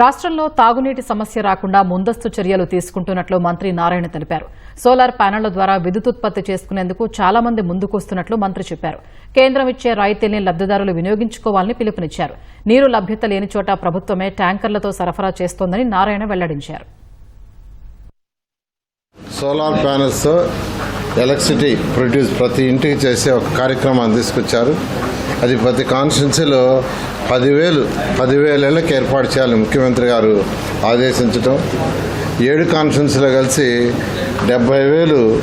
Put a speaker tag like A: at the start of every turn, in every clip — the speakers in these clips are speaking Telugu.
A: రాష్ట్రంలో తాగునీటి సమస్య రాకుండా ముందస్తు చర్యలు తీసుకుంటున్నట్లు మంత్రి నారాయణ తెలిపారు. సోలార్ ప్యానెళ్ళ ద్వారా విద్యుత్ ఉత్పత్తి చేసుకునేందుకు చాలా మంది ముందుకొస్తున్నట్లు మంత్రి చెప్పారు. కేంద్రం ఇచ్చే రాయితీల్ని లబ్దిదారులు వినియోగించుకోవాలని పిలుపునిచ్చారు. నీరు లభ్యత లేని చోట ప్రభుత్వమే ట్యాంకర్లతో సరఫరా చేస్తోందని నారాయణ వెల్లడించారు.
B: సోలార్ ప్యానెల్స్ ఎలక్ట్రిసిటీ ప్రొడ్యూస్ ప్రతి ఇంటికి చేసే ఒక కార్యక్రమాన్ని తీసుకొచ్చారు. అది ప్రతి కాన్స్టిట్యున్సీలో పదివేలు పదివేలకి ఏర్పాటు చేయాలి ముఖ్యమంత్రి గారు ఆదేశించడం ఏడు కాన్ఫరెన్స్లో కలిసి డెబ్బై వేలు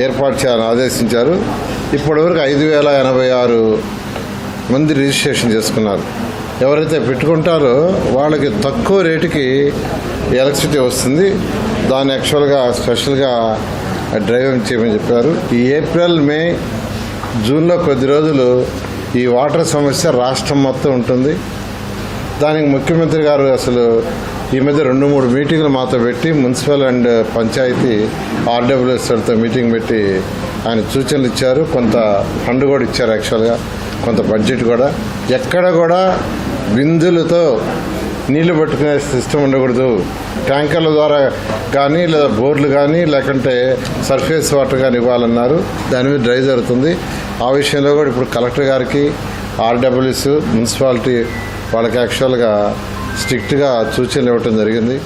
B: ఏర్పాటు చేయాలని ఆదేశించారు. ఇప్పటివరకు ఐదు వేల ఎనభై ఆరు మంది రిజిస్ట్రేషన్ చేసుకున్నారు. ఎవరైతే పెట్టుకుంటారో వాళ్ళకి తక్కువ రేటుకి ఎలక్ట్రిసిటీ వస్తుంది. దాన్ని యాక్చువల్గా స్పెషల్గా డ్రైవింగ్ చేయమని చెప్పారు. ఈ ఏప్రిల్ మే జూన్లో కొద్ది రోజులు ఈ వాటర్ సమస్య రాష్ట్రం మొత్తం ఉంటుంది. దానికి ముఖ్యమంత్రి గారు అసలు ఈ మధ్య రెండు మూడు మీటింగ్లు మాతో పెట్టి మున్సిపల్ అండ్ పంచాయతీ ఆర్డబ్ల్యూఎస్తో మీటింగ్ పెట్టి ఆయన సూచనలు ఇచ్చారు. కొంత ఫండ్ కూడా ఇచ్చారు యాక్చువల్గా. కొంత బడ్జెట్ కూడా. ఎక్కడ కూడా బిందులతో నీళ్ళు పట్టుకునే సిస్టమ్ ఉండకూడదు. ట్యాంకర్ల ద్వారా కానీ లేదా బోర్లు కానీ లేకుంటే సర్ఫేస్ వాటర్ కానీ ఇవ్వాలన్నారు. దాని మీద డ్రై జరుగుతుంది. ఆ విషయంలో కూడా ఇప్పుడు కలెక్టర్ గారికి ఆర్డబ్ల్యూఎస్ మున్సిపాలిటీ వాళ్ళకి యాక్చువల్గా స్ట్రిక్ట్గా సూచనలు ఇవ్వటం జరిగింది.